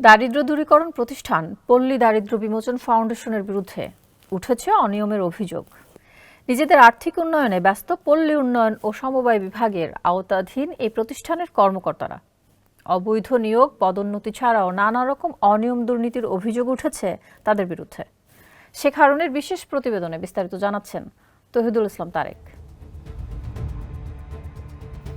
দারিদ্র দূরীকরণ প্রতিষ্ঠান পল্লী দারিদ্র বিমোচন ফাউন্ডেশনের বিরুদ্ধে উঠেছে অনিয়মের অভিযোগ। নিজেদের আর্থিক উন্নয়নে ব্যস্ত পল্লী উন্নয়ন ও সমবায় বিভাগের আওতাধীন এই প্রতিষ্ঠানের কর্মকর্তারা। অবৈধ নিয়োগ, পদোন্নতি ছাড়াও নানা রকম অনিয়ম দুর্নীতির অভিযোগ উঠেছে তাদের বিরুদ্ধে। সে কারণের বিশেষ প্রতিবেদনে বিস্তারিত জানাচ্ছেন তহিদুল ইসলাম তারেক।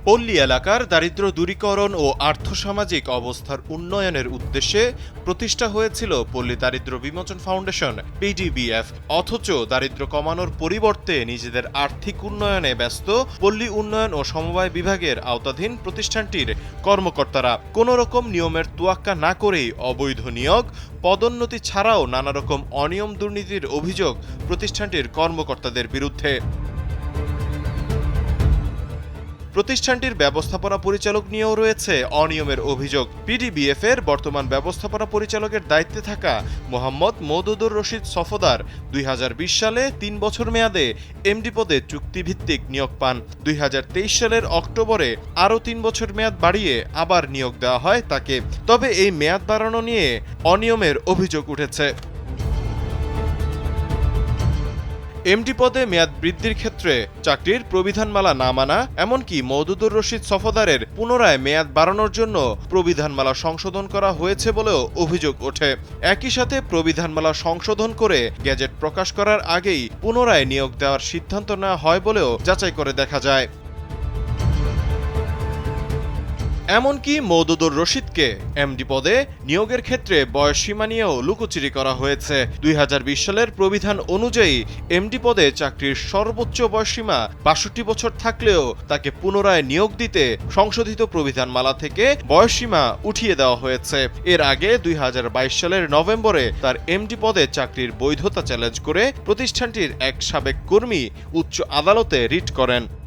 পল্লী এলাকার দারিদ্র দূরীকরণ ও আর্থসামাজিক অবস্থার উন্নয়নের উদ্দেশ্যে প্রতিষ্ঠা হয়েছিল পল্লী দারিদ্র বিমোচন ফাউন্ডেশন, পিডিবিএফ। অথচ দারিদ্র কমানোর পরিবর্তে নিজেদের আর্থিক উন্নয়নে ব্যস্ত পল্লী উন্নয়ন ও সমবায় বিভাগের আওতাধীন প্রতিষ্ঠানটির কর্মকর্তারা কোনো রকম নিয়মের তোয়াক্কা না করেই অবৈধ নিয়োগ, পদোন্নতি ছাড়াও নানা রকম অনিয়ম দুর্নীতির অভিযোগ প্রতিষ্ঠানটির কর্মকর্তাদের বিরুদ্ধে। প্রতিষ্ঠানটির ব্যবস্থাপনা পরিচালক নিয়েও রয়েছে অনিয়মের অভিযোগ। পিডিবিএফ এর বর্তমান ব্যবস্থাপনা পরিচালকের দায়িত্বে থাকা মোহাম্মদ মৌদুদুর রশিদ সফদার দুই হাজার বিশ সালে তিন বছর মেয়াদে এমডি পদে চুক্তিভিত্তিক নিয়োগ পান। দুই হাজার তেইশ সালের অক্টোবরে আরও তিন বছর মেয়াদ বাড়িয়ে আবার নিয়োগ দেওয়া হয় তাকে। তবে এই মেয়াদ বাড়ানো নিয়ে অনিয়মের অভিযোগ উঠেছে। এমডি পদে মেয়াদ বৃদ্ধির ক্ষেত্রে চাকরির প্রবিধানমালা না মানা, এমনকি মওদুদুর রশিদ সফদারের পুনরায় মেয়াদ বাড়ানোর জন্য প্রবিধানমালা সংশোধন করা হয়েছে বলেও অভিযোগ ওঠে। একই সাথে প্রবিধানমালা সংশোধন করে গ্যাজেট প্রকাশ করার আগেই পুনরায় নিয়োগ দেওয়ার সিদ্ধান্ত নেওয়া হয় বলেও যাচাই করে দেখা যায়। এমনকি মৌদুদুর রশিদকে এমডি পদে নিয়োগের ক্ষেত্রে বয়সসীমা নিয়েও লুকোচুরি করা হয়েছে। দুই হাজার বিশ সালের প্রবিধান অনুযায়ী এমডি পদে চাকরির সর্বোচ্চ বয়সসীমা বাষট্টি বছর থাকলেও তাকে পুনরায় নিয়োগ দিতে সংশোধিত প্রবিধানমালা থেকে বয়সসীমা উঠিয়ে দেওয়া হয়েছে। এর আগে দুই হাজার বাইশ সালের নভেম্বরে তার এমডি পদে চাকরির বৈধতা চ্যালেঞ্জ করে প্রতিষ্ঠানটির এক সাবেক কর্মী উচ্চ আদালতে রিট করেন।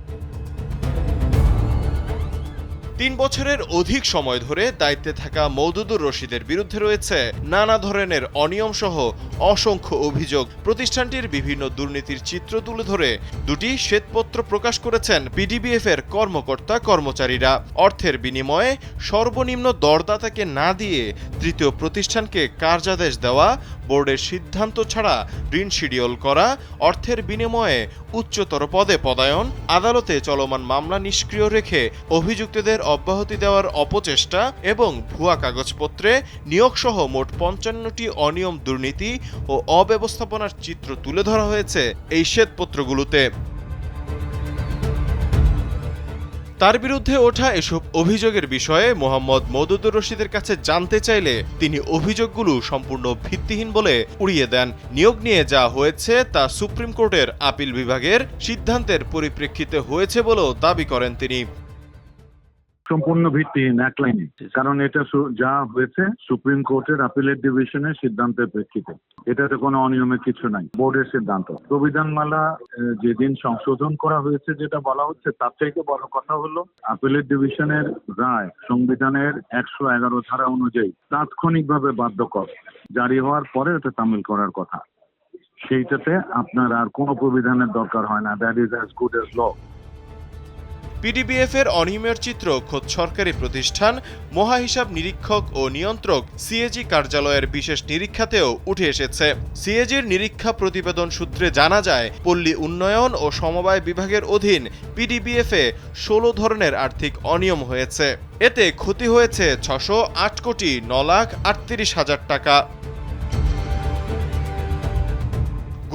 তিন বছরের অধিক সময় ধরে দায়িত্বে থাকা মৌদুদুর রশিদের বিরুদ্ধে রয়েছে নানা ধরনের অনিয়ম সহ অসংখ্য অভিযোগ। প্রতিষ্ঠানটির বিভিন্ন দুর্নীতির চিত্র তুলে ধরে দুটি শ্বেতপত্র প্রকাশ করেছেন পিডিবিএফ এর কর্মকর্তা কর্মচারীরা। অর্থের বিনিময়ে সর্বনিম্ন দরদাতাকে না দিয়ে তৃতীয় প্রতিষ্ঠানকে কার্যাদেশ দেওয়া বোর্ডের সিদ্ধান্ত ছাড়া ঋণ শিডিউল করা, অর্থের বিনিময়ে উচ্চতর পদে পদায়ন, আদালতে চলমান মামলা নিষ্ক্রিয় রেখে অভিযুক্তদের অব্যাহতি দেওয়ার অপচেষ্টা এবং ভুয়া কাগজপত্রে নিয়োগসহ মোট পঞ্চান্নটি অনিয়ম দুর্নীতি ও অব্যবস্থাপনার চিত্র তুলে ধরা হয়েছে এই শ্বেতপত্রগুলোতে। তার বিরুদ্ধে ওঠা এসব অভিযোগের বিষয়ে মোহাম্মদ মদুদুর রশিদের কাছে জানতে চাইলে তিনি অভিযোগগুলো সম্পূর্ণ ভিত্তিহীন বলে উড়িয়ে দেন। নিয়োগ নিয়ে যা হয়েছে তা সুপ্রিম কোর্টের আপিল বিভাগের সিদ্ধান্তের পরিপ্রেক্ষিতে হয়েছে বলেও দাবি করেন তিনি। সম্পূর্ণ ভিত্তিহীন এক লাইনে। কারণ এটা যা হয়েছে সুপ্রিম কোর্টের আপিলের ডিভিশনের সিদ্ধান্তের প্রেক্ষিতে। এটাতে কোনো অনিয়মের কিছু নাই বোর্ডের সিদ্ধান্ত। প্রবিধানমালা যেদিন সংশোধন করা হয়েছে যেটা বলা হচ্ছে, তার থেকে বড় কথা হলো আপিলের ডিভিশনের রায় সংবিধানের একশো এগারো ধারা অনুযায়ী তাৎক্ষণিকভাবে বাধ্যকর, জারি হওয়ার পরে এটা তামিল করার কথা। সেইটাতে আপনার আর কোনো প্রবিধানের দরকার হয় না। That is as good as law PDBF এর অনিয়মের চিত্র খোদ সরকারি প্রতিষ্ঠান, মহাহিসাব নিরীক্ষক ও নিয়ন্ত্রক সিএজি কার্যালয়ের বিশেষ নিরীক্ষাতেও উঠে এসেছে। সিএজির নিরীক্ষা প্রতিবেদন সূত্রে জানা যায়, পল্লী উন্নয়ন ও সমবায় বিভাগের অধীন পিডিবিএফ এ ষোলো ধরনের আর্থিক অনিয়ম হয়েছে। এতে ক্ষতি হয়েছে ছশো আট কোটি ন লাখ আটত্রিশ হাজার টাকা।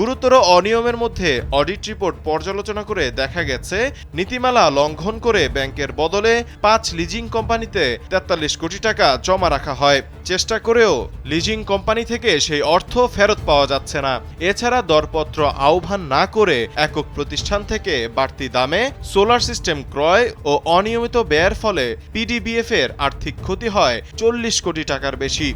গুরুতর অনিয়মের মধ্যে অডিট রিপোর্ট পর্যালোচনা করে দেখা গেছে, নীতিমালা লঙ্ঘন করে ব্যাংকের বদলে পাঁচ লিজিং কোম্পানিতে তেতাল্লিশ কোটি টাকা জমা রাখা হয়। চেষ্টা করেও লিজিং কোম্পানি থেকে সেই অর্থ ফেরত পাওয়া যাচ্ছে না। এছাড়া দরপত্র আহ্বান না করে একক প্রতিষ্ঠান থেকে বাড়তি দামে সোলার সিস্টেম ক্রয় ও অনিয়মিত ব্যয়ের ফলে পিডিবিএফ এর আর্থিক ক্ষতি হয় চল্লিশ কোটি টাকার বেশি।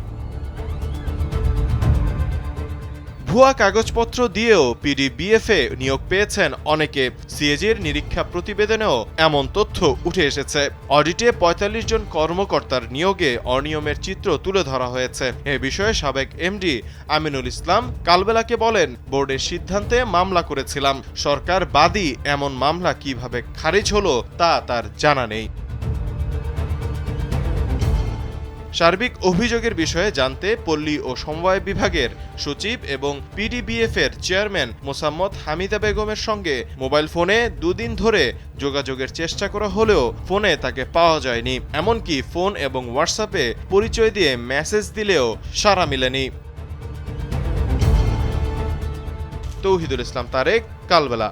ভুয়া কাগজপত্র দিয়েও পিডিবিএফে নিয়োগ পেয়েছেন অনেকে। সিএজির নিরীক্ষা প্রতিবেদনেও এমন তথ্য উঠে এসেছে। অডিটে ৪৫ জন কর্মকর্তার নিয়োগে অনিয়মের চিত্র তুলে ধরা হয়েছে। এ বিষয়ে সাবেক এমডি আমিনুল ইসলাম কালবেলাকে বলেন, বোর্ডের সিদ্ধান্তে মামলা করেছিলাম। সরকার বাদী এমন মামলা কীভাবে খারিজ হলো তা তার জানা নেই। সার্বিক অভিযোগের বিষয়ে জানতে পল্লী ও সমবায় বিভাগের সচিব এবং পিডিবিএফ এর চেয়ারম্যান মোসাম্মদ হামিদা বেগমের সঙ্গে মোবাইল ফোনে দুদিন ধরে যোগাযোগের চেষ্টা করা হলেও ফোনে তাকে পাওয়া যায়নি। এমনকি ফোন এবং হোয়াটসঅ্যাপে পরিচয় দিয়ে মেসেজ দিলেও সাড়া মিলেনি। তৌহিদুল ইসলাম তারেক, কালবেলা।